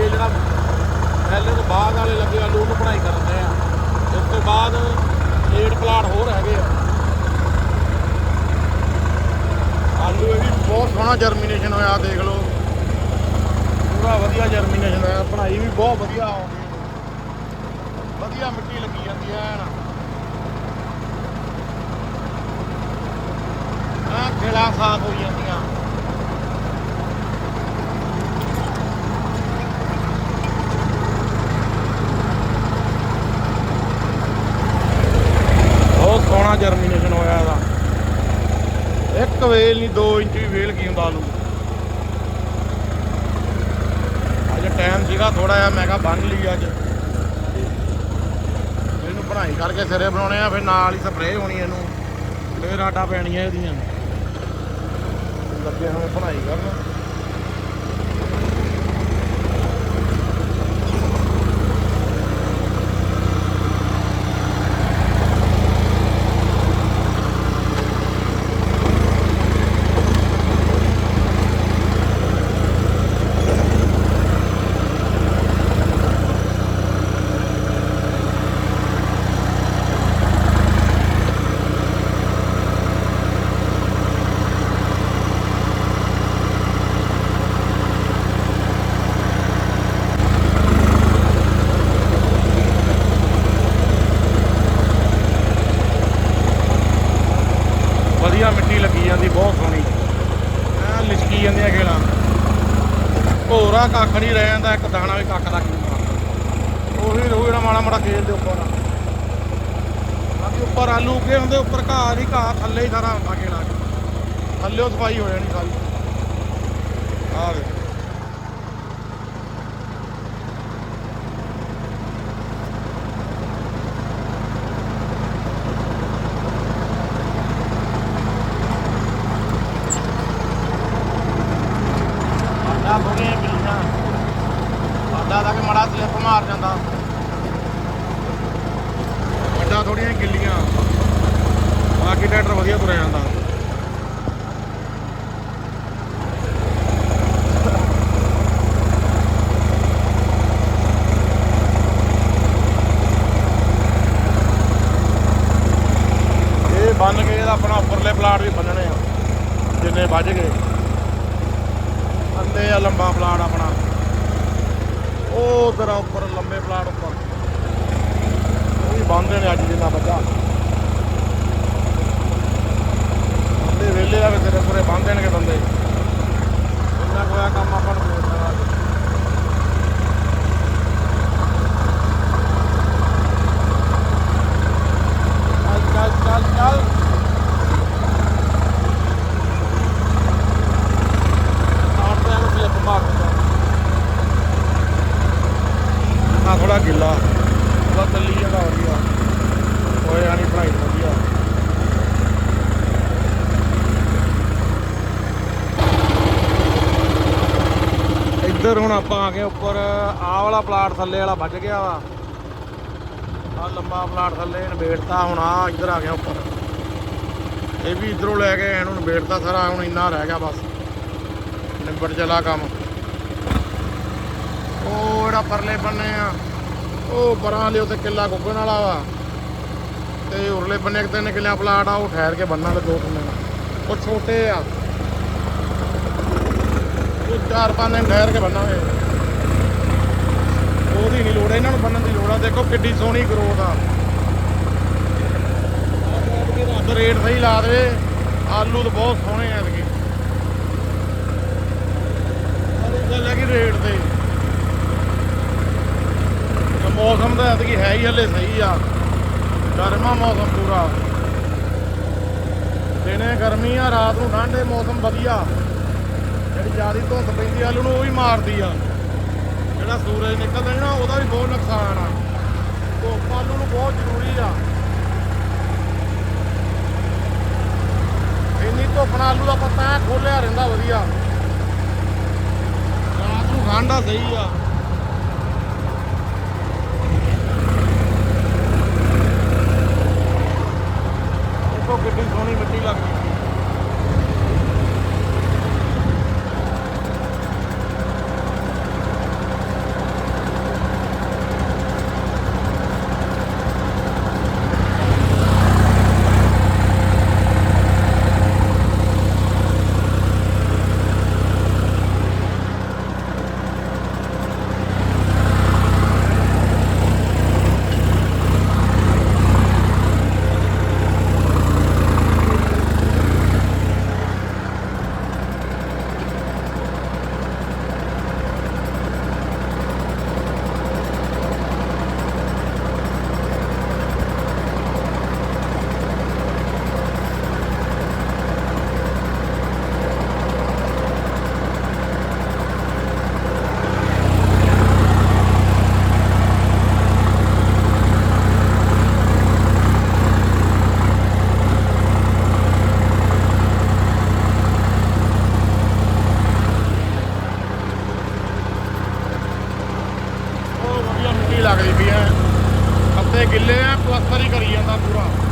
ਇਹ ਜਿਹੜਾ ਪਹਿਲੇ ਤੋਂ ਬਾਅਦ ਵਾਲੇ ਲੱਗੇ ਆਲੂ ਨੂੰ ਪੜਾਈ ਕਰਦੇ ਆ। ਇਸ ਤੋਂ ਬਾਅਦ ਲੇਟ ਪਲਾਟ ਹੋਰ ਹੈਗੇ ਆ। ਆਲੂ ਇਹ ਵੀ ਬਹੁਤ ਸੋਹਣਾ ਜਰਮੀਨੇਸ਼ਨ ਹੋਇਆ, ਦੇਖ ਲਓ। ਪੂਰਾ ਵਧੀਆ ਜਰਮੀਨੇਸ਼ਨ ਹੋਇਆ ਪੜਾਈ ਵੀ ਬਹੁਤ ਵਧੀਆ ਆਉਂਦੀ ਹੈ ਵਧੀਆ ਮਿੱਟੀ ਲੱਗੀ ਜਾਂਦੀ ਹੈ ਐਨ। ਆ ਖੇਲਾ ਸਾਫ਼ ਹੋ ਜਾਂਦੀਆਂ ਬਹੁਤ ਸੋਹਣਾ ਜਰਮੀਨੇਸ਼ਨ ਹੋਇਆ ਇਹਦਾ। ਇੱਕ ਵੇਲ ਨਹੀਂ 2 ਇੰਚ ਵੀ ਵੇਲ ਕੀ ਹੁੰਦਾ ਆਲੂ ਅੱਜ ਟਾਈਮ ਸੀਗਾ ਥੋੜਾ ਜਿਹਾ, ਮੈਂ ਕਿਹਾ ਬੰਨ ਲਈ ਅੱਜ। ਇਹਨੂੰ ਬਣਾਈ ਕਰਕੇ ਸਿਰੇ ਬਣਾਉਣੇ ਆ, ਫਿਰ ਨਾਲ ਹੀ ਸਪਰੇਅ ਹੋਣੀ ਇਹਨੂੰ। ਫਿਰ ਆਟਾ ਪੈਣੀਆਂ ਇਹਦੀਆਂ। ਲੱਗੇ ਹੋਏ ਬਣਾਈ ਕਰਨ ਵਧੀਆ ਮਿੱਟੀ ਲੱਗੀ ਜਾਂਦੀ ਬਹੁਤ ਸੋਹਣੀ ਐ ਲਿਸ਼ਕੀ ਜਾਂਦੀਆਂ ਖੇਲਾਂ ਭੋਰਾ ਕੱਖ ਨਹੀਂ ਰਹਿ ਜਾਂਦਾ ਇੱਕ ਦਾਣਾ ਵੀ ਕੱਖ ਦਾ ਕੀ ਉਹੀ ਰਹੂ ਜਿਹੜਾ ਮਾੜਾ ਮਾੜਾ ਖੇਲ ਦੇ ਉੱਪਰ ਬਾਕੀ ਉੱਪਰ ਆਲੂ ਉੱਗੇ ਹੁੰਦੇ, ਉੱਪਰ ਘਾਹ ਨਹੀਂ ਘਾਹ ਥੱਲੇ ਹੀ ਸਾਰਾ ਹੁੰਦਾ ਖੇਲਾ ਥੱਲੇ ਸਫ਼ਾਈ ਹੋ ਜਾਣੀ ਸਾਰੀ। ਆਹ ਵੇ ਸਾਡਾ ਥੋੜੀਆਂ ਗਿੱਲੀਆਂ ਸਾਡਾ ਤਾਂ ਕਿ ਮੜਾ ਸਲਿੱਪ ਮਾਰ ਜਾਂਦਾ ਵੱਡਾ ਥੋੜੀਆਂ ਗਿੱਲੀਆਂ ਬਾਕੀ ਟਰੈਕਟਰ ਵਧੀਆ ਤੁਰਿਆ ਜਾਂਦਾ। ਇਹ ਬੰਨ ਕੇ ਇਹਦਾ ਆਪਣਾ ਉੱਪਰਲੇ ਪਲਾਟ ਵੀ ਬੰਨਣੇ ਆ, ਜਿੰਨੇ ਵੱਜ ਗਏ। ਥੱਲੇ ਆ ਲੰਬਾ ਪਲਾਟ ਆਪਣਾ। ਉਹ ਤੇਰਾ ਉੱਪਰ ਲੰਬੇ ਪਲਾਟ ਉੱਪਰ। ਉਹ ਵੀ ਬੰਨਦੇ ਨੇ ਅੱਜ ਜਿੰਨਾ ਬੱਚਾ ਬੰਦੇ ਵੇਲੇ ਆ ਕੇ ਤੇਰੇ ਪੂਰੇ ਬੰਨ ਦੇਣਗੇ ਬੰਦੇ। ਇੰਨਾ ਕੁ ਹੋਇਆ ਕੰਮ ਆਪਾਂ ਨੂੰ ਅੱਜ। ਚੱਲ ਚੱਲ ਚੱਲ ਥੋੜਾ ਗਿੱਲਾ। ਉਹਦਾ ਚੱਲੀ ਜਾਂਦਾ ਵਧੀਆ ਹੋਏ ਆਣੀ ਪੜਾਈ ਵਧੀਆ। ਇੱਧਰ ਹੁਣ ਆਪਾਂ ਆ ਗਏ ਉੱਪਰ, ਆਹ ਵਾਲਾ ਪਲਾਟ ਥੱਲੇ ਵਾਲਾ ਵੱਜ ਗਿਆ ਵਾ। ਆ ਲੰਬਾ ਪਲਾਟ ਥੱਲੇ ਨਿਬੇੜਤਾ, ਹੁਣ ਆ ਇੱਧਰ ਆ ਗਿਆ ਉੱਪਰ। ਇਹ ਵੀ ਇਧਰੋਂ ਲੈ ਕੇ ਇਹਨੂੰ ਨਿਬੇੜਤਾ ਸਾਰਾ, ਹੁਣ ਇੰਨਾ ਰਹਿ ਗਿਆ ਬਸ। ਨਿਬੜ ਚਲਾ ਕੰਮ। ਉਹ ਜਿਹੜਾ ਪਰਲੇ ਬੰਨੇ ਆ, ਉਹ ਪਰਾਂ ਲਿਓ ਤੇ ਕਿੱਲਾ ਗੁੱਗਣ ਵਾਲਾ ਵਾ। ਤੇ ਉਰਲੇ ਬੰਨੇ ਇੱਕ ਤਿੰਨ ਕਿੱਲਿਆਂ ਪਲਾਟ ਆ, ਉਹ ਠਹਿਰ ਕੇ ਬੰਨਾਂ ਦੇ ਦੋ ਕਿੱਲੇ ਨਾਲ ਉਹ ਛੋਟੇ ਆ। ਉਹ ਚਾਰ ਪੰਜ ਦਿਨ ਠਹਿਰ ਕੇ ਬੰਨਾਂਗੇ। ਉਹਦੀ ਨਹੀਂ ਲੋੜ, ਇਹਨਾਂ ਨੂੰ ਬੰਨਣ ਦੀ ਲੋੜ ਆ। ਦੇਖੋ ਕਿੱਡੀ ਸੋਹਣੀ ਗਰੋਥ ਆ। ਰੱਬ ਰੇਟ ਸਹੀ ਲਾ ਦੇਵੇ। ਆਲੂ ਤਾਂ ਬਹੁਤ ਸੋਹਣੇ ਆ ਐਤਕੀ। ਗੱਲ ਹੈ ਕਿ ਰੇਟ ਤੇ। ਮੌਸਮ ਤਾਂ ਐਤਕੀ ਹੈ ਹੀ ਹਲੇ ਸਹੀ ਆ। ਗਰਮਾ ਮੌਸਮ ਪੂਰਾ। ਦਿਨੇ ਗਰਮੀ ਆ, ਰਾਤ ਨੂੰ ਠੰਡੇ ਮੌਸਮ ਵਧੀਆ। ਜਿਹੜੀ ਜ਼ਿਆਦਾ ਧੁੱਪ ਪੈਂਦੀ ਆਲੂ ਨੂੰ ਉਹ ਵੀ ਮਾਰਦੀ ਆ। ਜਿਹੜਾ ਸੂਰਜ ਨਿਕਲਦਾ ਨਾ, ਉਹਦਾ ਵੀ ਬਹੁਤ ਨੁਕਸਾਨ ਆ। ਧੁੱਪ ਆਲੂ ਨੂੰ ਬਹੁਤ ਜ਼ਰੂਰੀ ਆ। ਇੰਨੀ ਧੁੱਪ ਨਾਲ ਆਲੂ ਦਾ ਪੱਤਾ ਖੋਲਿਆ ਰਹਿੰਦਾ ਵਧੀਆ। ਰਾਤ ਨੂੰ ਠੰਡਾ ਸਹੀ ਆ। ਲੱਗਦੀ ਪਈ ਹੈ। ਪੱਤੇ ਗਿੱਲੇ ਆ ਪਲਸਤਰ ਹੀ ਕਰੀ ਜਾਂਦਾ ਪੂਰਾ।